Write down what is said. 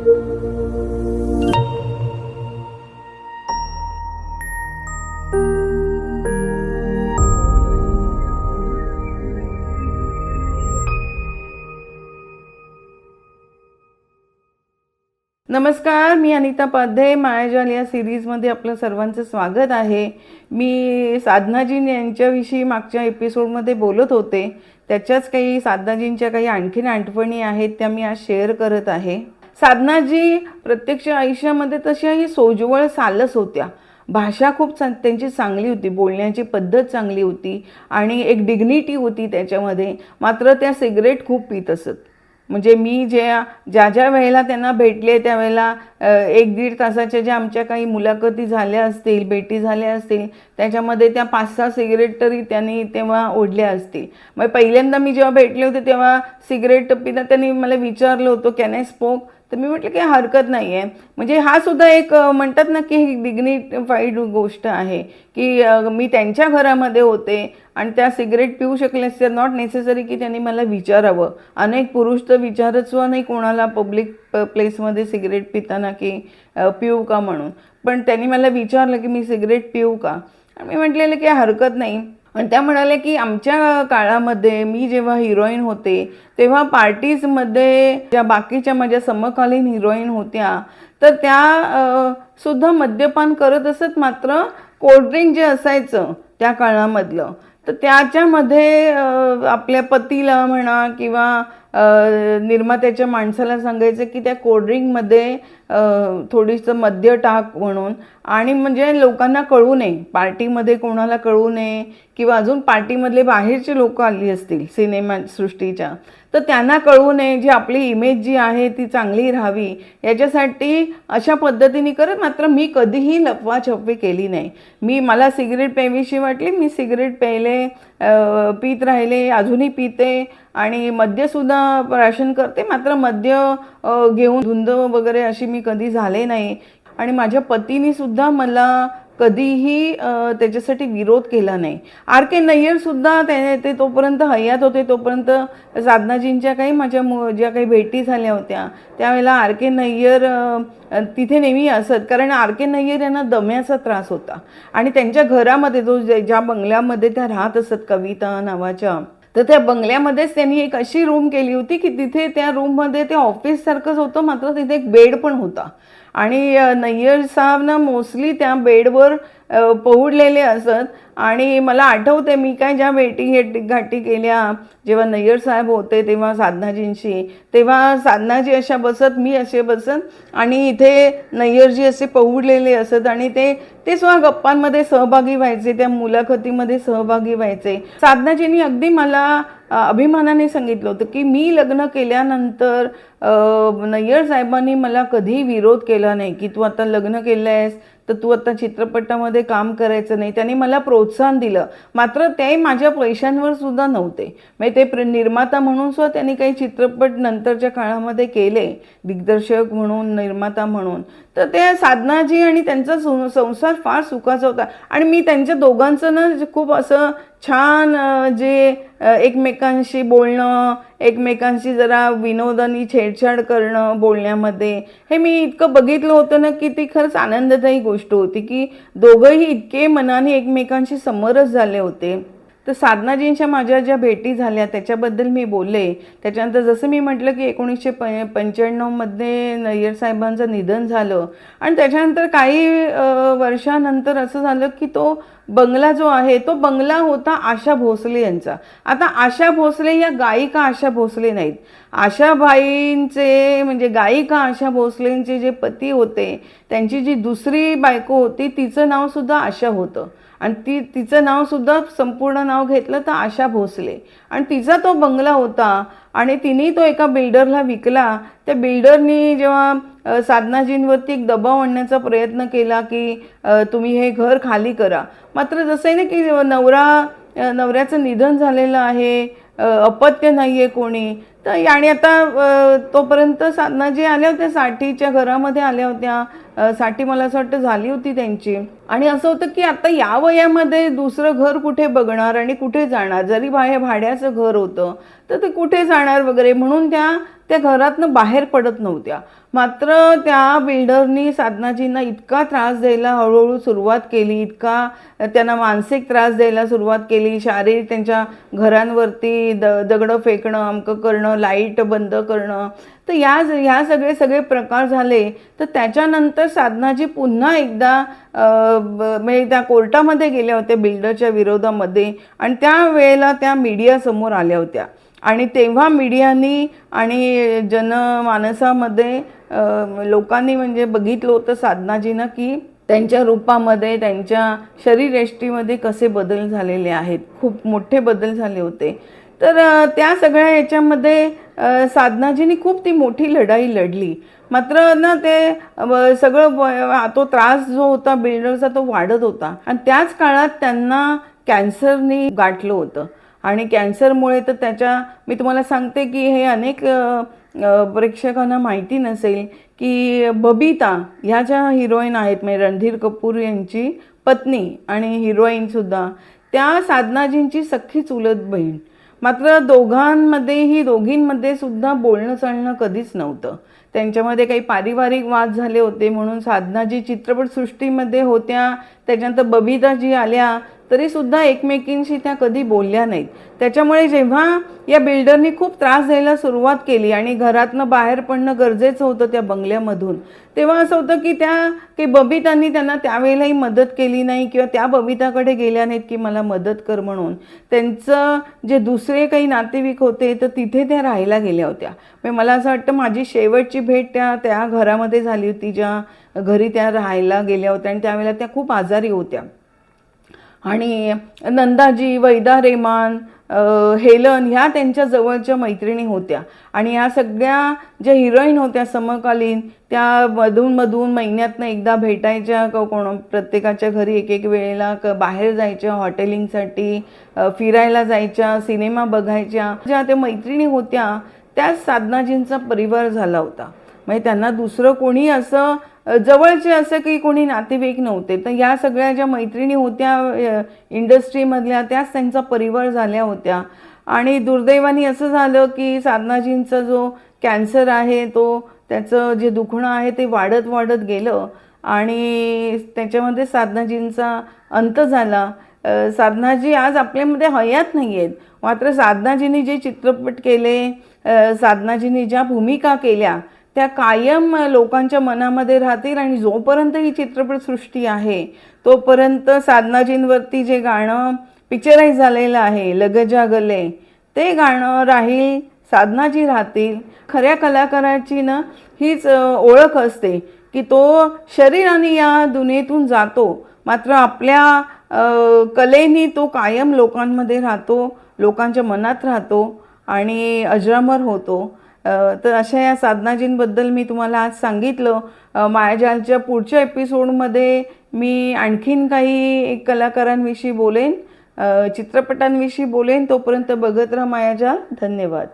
नमस्कार मी अनिता पाध्ये. मायाजाल या सिरीजमध्ये आपलं सर्वांचं स्वागत आहे. मी साधनाजी यांच्याविषयी मागच्या एपिसोडमध्ये बोलत होते. त्याच्याच काही साधनाजींच्या काही आणखीन आठवणी आहेत त्या मी आज शेअर करत आहे. साधनाजी प्रत्यक्ष आयुष्यामध्ये तशाही सोजवळ सालस होत्या. भाषा खूप चा त्यांची चांगली होती बोलण्याची पद्धत चांगली होती आणि एक डिग्निटी होती त्याच्यामध्ये. मात्र त्या सिगरेट खूप पित असत. म्हणजे मी ज्या ज्या ज्या वेळेला त्यांना भेटले त्यावेळेला एक दीड तासाच्या ज्या आमच्या काही मुलाखती झाल्या असतील भेटी झाल्या असतील त्याच्यामध्ये त्या पाच सहा सिगरेट तरी त्यांनी तेव्हा ओढल्या असतील. मग पहिल्यांदा मी जेव्हा भेटले होते तेव्हा सिगरेट पिता त्यांनी मला विचारलं होतं कॅन आय स्पोक तर मी म्हटलं की हरकत नाही आहे म्हणजे हा सुद्धा एक म्हणतात ना की ही डिग्निफाईड गोष्ट आहे की मी त्यांच्या घरामध्ये होते आणि त्या सिगरेट पिऊ शकले असते. नॉट नेसेसरी की त्यांनी मला विचारावं. अनेक पुरुष तर विचारच नाही कोणाला पब्लिक प्लेसमध्ये सिगरेट पिताना की पिऊ का म्हणून. पण त्यांनी मला विचारलं की मी सिगरेट पिऊ का? आणि मी म्हटलेलं की हरकत नाही. आणि त्या म्हणाल्या की आमच्या काळामध्ये मी जेव्हा हिरोईन होते तेव्हा पार्टीजमध्ये ज्या बाकीच्या माझ्या समकालीन हिरोईन होत्या तर त्या सुद्धा मद्यपान करत असत मात्र कोल्ड्रिंक जे असायचं त्या काळामधलं. तर त्याच्यामध्ये आपल्या पतीला म्हणा किंवा निर्मात्याच्या माणसाला सांगायचं की त्या कोल्ड्रिंकमध्ये अ, थोडीसं मद्य टाक म्हणून. आणि म्हणजे लोकांना कळू नये पार्टीमध्ये कोणाला कळू नये किंवा अजून पार्टीमधले बाहेरचे लोक आली असतील सिनेमा सृष्टीच्या तर त्यांना कळू नये जी आपली इमेज जी आहे ती चांगली राहावी. याच्यासाठी अशा पद्धतीने करत मात्र मी कधीही लपवाछपवी केली नाही. मी मला सिगरेट प्यावीशी वाटली मी सिगरेट प्यायले पीत पित राहिले अजूनही पिते आणि मद्यसुद्धा प्राशन करते मात्र मद्य घेऊन धुंद वगैरे अशी मी कधी झाले नाही. आणि माझ्या पतीने सुद्धा मला कधीही त्याच्यासाठी विरोध केला नाही. आर के नय्यरसुद्धा ते ते तोपर्यंत हयात होते तोपर्यंत साधनाजींच्या काही माझ्या मु ज्या काही भेटी झाल्या होत्या त्यावेळेला आर के नय्यर तिथे नेहमी असत. कारण आर के नय्यर यांना दम्याचा त्रास होता. आणि त्यांच्या घरामध्ये जो ज्या बंगल्यामध्ये त्या राहत असत कविता नावाच्या तर त्या बंगल्यामध्येच त्यांनी एक अशी रूम केली होती की तिथे त्या रूममध्ये ते ऑफिससारखंच होतं मात्र तिथे एक बेड पण होता. आणि नय्यर साहेब ना मोस्टली त्या बेडवर पोहडलेले पहुडलेले असत. आणि मला आठवते मी काय ज्या भेटी घेटी घाटी केल्या जेव्हा नय्यर साहेब होते तेव्हा साधनाजींशी. तेव्हा साधनाजी अशा बसत मी असे बसत. आणि इथे नय्यरजी असे पहुडलेले असत आणि ते ते सुद्धा गप्पांमध्ये सहभागी व्हायचे त्या मुलाखतीमध्ये सहभागी व्हायचे. साधनाजींनी अगदी मला अभिमानाने सांगितलं होतं की मी लग्न केल्यानंतर नय्यर साहेबांनी मला कधी विरोध केला नाही की तू आता लग्न केलं आहेस तर तू आता चित्रपटामध्ये काम करायचं नाही. त्यांनी मला प्रोत्साहन दिलं. मात्र ते माझ्या पैशांवर सुद्धा नव्हते. म्हणजे ते प्र निर्माता म्हणून सुद्धा त्यांनी काही चित्रपट नंतरच्या काळामध्ये केले. दिग्दर्शक म्हणून निर्माता म्हणून. तर ते साधनाजी आणि त्यांचा सं- संसार फार सुखाचा होता. आणि मी त्यांच्या दोघांचं ना खूप असं छान जे एकमेकांशी बोलणं एकमेकांशी जरा विनोदानी छेडछाड करणं बोलण्यामध्ये. हे मी इतकं बघितलं होतं ना की ती खरंच आनंददायी गोष्ट होती की दोघंही इतके मनाने एकमेकांशी समरस झाले होते. तर साधनाजींच्या माझ्या ज्या भेटी झाल्या त्याच्याबद्दल मी बोलले. त्याच्यानंतर जसं मी म्हटलं की एकोणीसशे प पंच्याण्णवमध्ये नय्यर साहेबांचं निधन झालं आणि त्याच्यानंतर काही वर्षानंतर असं झालं की तो बंगला जो आहे तो बंगला होता आशा भोसले यांचा. आता आशा भोसले या गायिका आशा भोसले नाहीत. आशाबाईंचे म्हणजे गायिका आशा भोसलेंचे जे पती होते त्यांची जी दुसरी बायको होती तिचं नावसुद्धा आशा होतं. आणि ती तिचं नावसुद्धा संपूर्ण नाव घेतलं तर आशा भोसले. आणि तिचा तो बंगला होता आणि तिने तो एका बिल्डरला विकला. त्या बिल्डरनी जेव्हा साधनाजींवरती एक दबाव आणण्याचा प्रयत्न केला की तुम्ही हे घर खाली करा. मात्र जसं आहे ना की नवरा नवऱ्याचं निधन झालेलं आहे अपत्य नाही आहे कोणी. तर आणि आता तोपर्यंत साधना जे आल्या होत्या साठीच्या घरामध्ये आल्या होत्या साठी मला असं वाटतं झाली होती त्यांची. आणि असं होतं की आता या वयामध्ये दुसरं घर कुठे बघणार आणि कुठे जाणार? जरी बाहेर भाड्याचं घर होतं तर ते कुठे जाणार वगैरे? म्हणून त्या त्या घरातनं बाहेर पडत नव्हत्या. मात्र त्या बिल्डरनी साधनाजींना इतका त्रास द्यायला हळूहळू सुरुवात केली इतका त्यांना मानसिक त्रास द्यायला सुरुवात केली शारीरिक त्यांच्या घरांवरती द दगडं फेकणं अमकं करणं लाइट बंद करणं. तर या ह्या सगळे सगळे प्रकार झाले तर त्याच्यानंतर साधनाजी पुन्हा एकदा म्हणजे त्या कोर्टामध्ये गेल्या होत्या बिल्डरच्या विरोधामध्ये आणि त्या वेळेला त्या मीडियासमोर आल्या होत्या. आणि तेव्हा मीडियानी आणि जनमानसामध्ये लोकांनी म्हणजे बघितलं होतं साधनाजीनं की त्यांच्या रूपामध्ये त्यांच्या शरीरयष्टीमध्ये कसे बदल झालेले आहेत. खूप मोठे बदल झाले होते. तर त्या सगळ्या याच्यामध्ये साधनाजीनी साधनाजींनी खूप ती मोठी लढाई लढली. मात्र ना ते सगळं तो त्रास जो होता बिल्डरचा तो वाढत होता. आणि त्याच काळात त्यांना कॅन्सरनी गाठलं होतं. आणि कॅन्सरमुळे तर त्याच्या मी तुम्हाला सांगते की हे अनेक प्रेक्षकांना माहिती नसेल की बबीता ह्या ज्या हिरोईन आहेत म्हणजे रणधीर कपूर यांची पत्नी आणि हिरोईनसुद्धा त्या साधनाजींची सख्खी चुलत बहीण. मात्र दोघांमध्येही दोघींमध्ये सुद्धा बोलणं चालणं कधीच नव्हतं. त्यांच्यामध्ये काही पारिवारिक वाद झाले होते म्हणून साधनाजी चित्रपटसृष्टीमध्ये होत्या. त्याच्यानंतर बबिता जी आल्या. तरीसुद्धा एकमेकींशी त्या कधी बोलल्या नाहीत. त्याच्यामुळे जेव्हा या बिल्डरनी खूप त्रास द्यायला सुरुवात केली आणि घरातनं बाहेर पडणं गरजेचं होतं त्या बंगल्यामधून तेव्हा असं होतं की त्या की बबितांनी त्यांना त्यावेळेलाही मदत केली नाही किंवा त्या बबिताकडे गेल्या नाहीत की मला मदत कर म्हणून. त्यांचं जे दुसरे काही नातेवाईक होते तर तिथे त्या राहायला गेल्या होत्या. म्हणजे मला असं वाटतं माझी शेवटची भेट त्या त्या घरामध्ये झाली होती ज्या घरी त्या राहायला गेल्या होत्या आणि त्यावेळेला त्या खूप आजारी होत्या. आणि नंदाजी वैदा रेमान हेलन ह्या त्यांच्या जवळच्या मैत्रिणी होत्या. आणि ह्या सगळ्या ज्या हिरोईन होत्या समकालीन त्या मधून महिन्यातनं एकदा भेटायच्या क- कोण प्रत्येकाच्या घरी एक एक वेळेला क बाहेर जायच्या हॉटेलिंगसाठी फिरायला जायच्या सिनेमा बघायच्या. ज्या त्या मैत्रिणी होत्या त्याच साधनाजींचा परिवार झाला होता. म्हणजे त्यांना दुसरं कोणी असं जवळचे असं काही कोणी नातेवाईक नव्हते. तर या सगळ्या ज्या मैत्रिणी होत्या इंडस्ट्रीमधल्या त्याच त्यांचा परिवार झाल्या होत्या. आणि दुर्दैवाने असं झालं की साधनाजींचा जो कॅन्सर आहे तो त्याचं जे दुखणं आहे ते वाढत वाढत गेलं. आणि त्याच्यामध्ये साधनाजींचा अंत झाला. साधनाजी आज आपल्यामध्ये हयात नाही आहेत मात्र साधनाजींनी जे चित्रपट केले साधनाजींनी ज्या भूमिका केल्या त्या कायम लोकांच्या मनामध्ये राहतील आणि जोपर्यंत ही चित्रपटसृष्टी आहे तोपर्यंत साधनाजींवरती जे गाणं पिक्चराईज झालेलं आहे लगजा गले ते गाणं राहील साधनाजी राहतील. खऱ्या कलाकाराची ना हीच ओळख असते की तो शरीराने या दुनियेतून जातो. मात्र आपल्या कलेनी तो कायम लोकांमध्ये राहतो लोकांच्या मनात राहतो आणि अजरामर होतो. तर अशा या साधनाजींबद्दल मी तुम्हाला आज सांगितलं. मायाजालच्या पुढच्या एपिसोडमध्ये मी आणखीन काही कलाकारांविषयी बोलेन चित्रपटांविषयी बोलेन. तोपर्यंत बघत राहा मायाजाल. धन्यवाद.